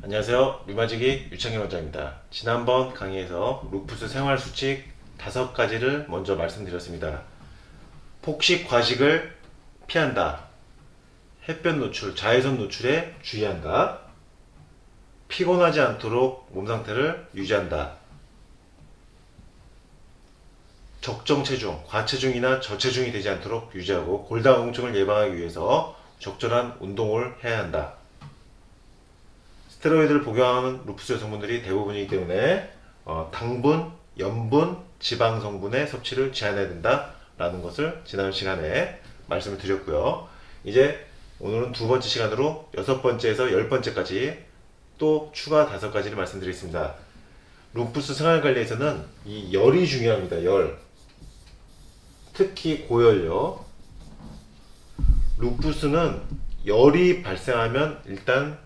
안녕하세요. 류마지기 유창현 원장입니다. 지난번 강의에서 루푸스 생활 수칙 다섯 가지를 먼저 말씀드렸습니다. 폭식 과식을 피한다. 햇볕 노출, 자외선 노출에 주의한다. 피곤하지 않도록 몸 상태를 유지한다. 적정 체중, 과체중이나 저체중이 되지 않도록 유지하고 골다공증을 예방하기 위해서 적절한 운동을 해야 한다. 스테로이드를 복용하는 루푸스 여성분들이 대부분이기 때문에 어, 당분, 염분, 지방 성분의 섭취를 제한해야 된다라는 것을 지난 시간에 말씀을 드렸고요. 이제 오늘은 두 번째 시간으로 여섯 번째에서 열 번째까지 또 추가 다섯 가지를 말씀드리겠습니다. 루푸스 생활 관리에서는 이 열이 중요합니다. 열. 특히 고열요. 루푸스는 열이 발생하면 일단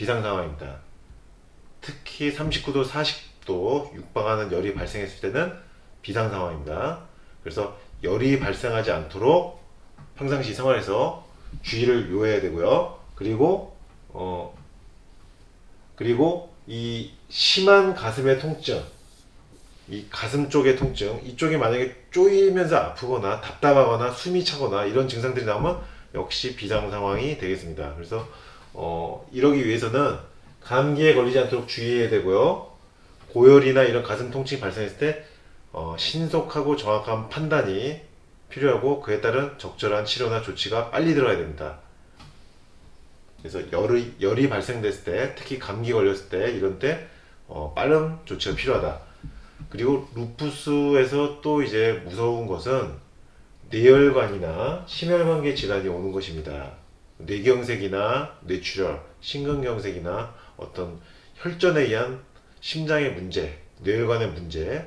비상 상황입니다. 특히 39도, 40도 육박하는 열이 발생했을 때는 비상 상황입니다. 그래서 열이 발생하지 않도록 평상시 생활에서 주의를 요해야 되고요. 그리고 어 그리고 이 심한 가슴의 통증, 이 가슴 쪽의 통증, 이쪽이 만약에 쪼이면서 아프거나 답답하거나 숨이 차거나 이런 증상들이 나오면 역시 비상 상황이 되겠습니다. 그래서 어, 이러기 위해서는 감기에 걸리지 않도록 주의해야 되고요. 고열이나 이런 가슴 통증이 발생했을 때 어, 신속하고 정확한 판단이 필요하고 그에 따른 적절한 치료나 조치가 빨리 들어야 됩니다. 그래서 열이, 열이 발생됐을 때, 특히 감기 걸렸을 때, 이런 때, 어, 빠른 조치가 필요하다. 그리고 루푸스에서 또 이제 무서운 것은 뇌혈관이나 심혈관계 질환이 오는 것입니다. 뇌경색이나 뇌출혈, 심근경색이나 어떤 혈전에 의한 심장의 문제, 뇌혈관의 문제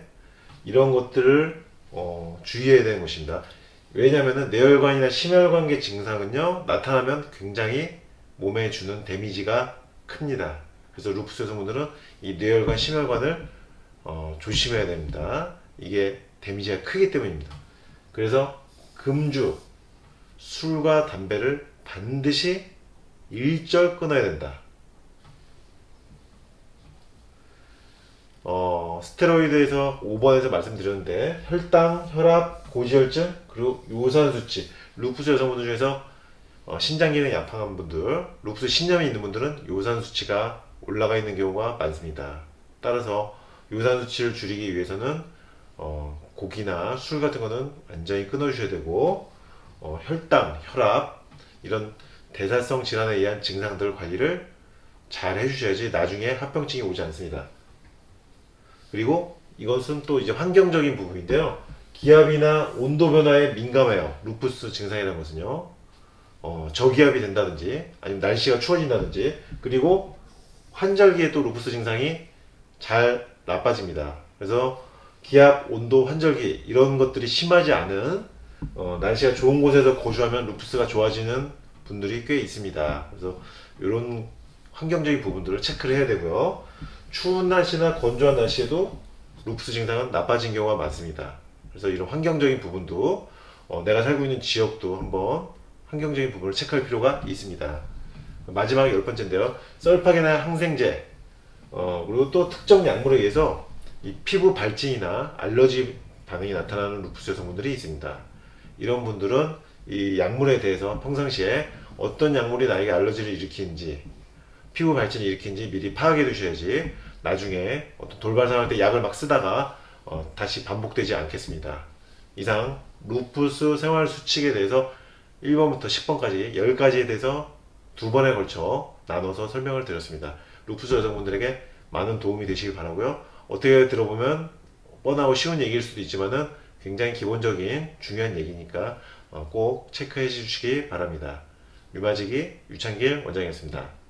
이런 것들을 어, 주의해야 되는 것입니다. 왜냐하면 뇌혈관이나 심혈관계 증상은요 나타나면 굉장히 몸에 주는 데미지가 큽니다. 그래서 루푸스 여성분들은 이 뇌혈관, 심혈관을 어, 조심해야 됩니다. 이게 데미지가 크기 때문입니다. 그래서 금주, 술과 담배를 반드시 일절 끊어야 된다. 어, 스테로이드에서 5번에서 말씀드렸는데 혈당, 혈압, 고지혈증, 그리고 요산 수치, 루푸스 여성분들 중에서 어, 신장 기능이 약한 분들, 루푸스 신염이 있는 분들은 요산 수치가 올라가 있는 경우가 많습니다. 따라서 요산 수치를 줄이기 위해서는 어, 고기나 술 같은 거는 완전히 끊어주셔야 되고 어, 혈당, 혈압 이런 대사성 질환에 의한 증상들 관리를 잘 해주셔야지 나중에 합병증이 오지 않습니다. 그리고 이것은 또 이제 환경적인 부분인데요. 기압이나 온도 변화에 민감해요. 루푸스 증상이라는 것은요. 어, 저기압이 된다든지 아니면 날씨가 추워진다든지 그리고 환절기에 또 루푸스 증상이 잘 나빠집니다. 그래서 기압, 온도, 환절기 이런 것들이 심하지 않은 어, 날씨가 좋은 곳에서 거주하면 루푸스가 좋아지는 분들이 꽤 있습니다. 그래서 이런 환경적인 부분들을 체크를 해야 되고요. 추운 날씨나 건조한 날씨에도 루푸스 증상은 나빠진 경우가 많습니다. 그래서 이런 환경적인 부분도 어, 내가 살고 있는 지역도 한번 환경적인 부분을 체크할 필요가 있습니다. 마지막 열 번째인데요. 썰파게나 항생제 어, 그리고 또 특정 약물에 의해서 이 피부 발진이나 알러지 반응이 나타나는 루푸스 여성분들이 있습니다. 이런 분들은 이 약물에 대해서 평상시에 어떤 약물이 나에게 알러지를 일으키는지 피부 발진을 일으키는지 미리 파악해 두셔야지 나중에 어떤 돌발 상황 때 약을 막 쓰다가 어, 다시 반복되지 않겠습니다. 이상 루푸스 생활 수칙에 대해서 1번부터 10번까지 10가지에 대해서 두 번에 걸쳐 나눠서 설명을 드렸습니다. 루푸스 여성분들에게 많은 도움이 되시길 바라고요. 어떻게 들어보면 뻔하고 쉬운 얘기일 수도 있지만은 굉장히 기본적인 중요한 얘기니까 어, 꼭 체크해 주시기 바랍니다. 류마지기 유창길 원장이었습니다.